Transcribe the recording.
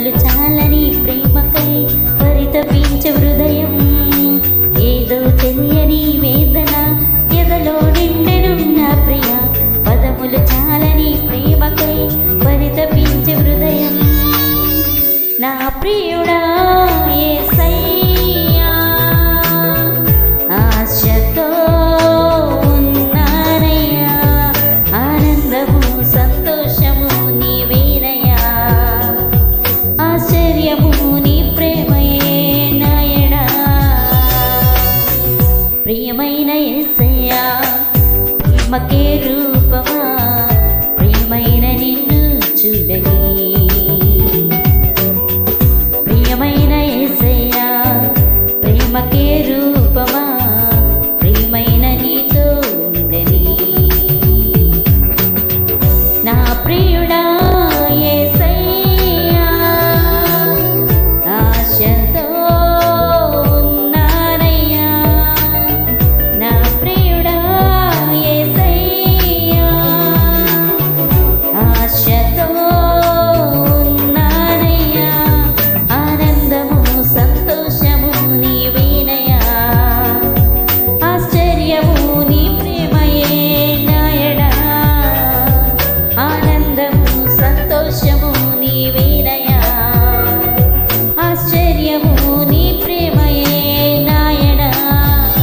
పాములు చాలని ప్రేమకై పరితపించే హృదయం. ఏదో తెలియని వేదన ఎదలో నిండెనున్న ప్రియ. పదములు చాలని ప్రేమకై పరితపించే హృదయం. నా ప్రియ మకే రూపమా? ప్రియమైన నిన్ను చూడని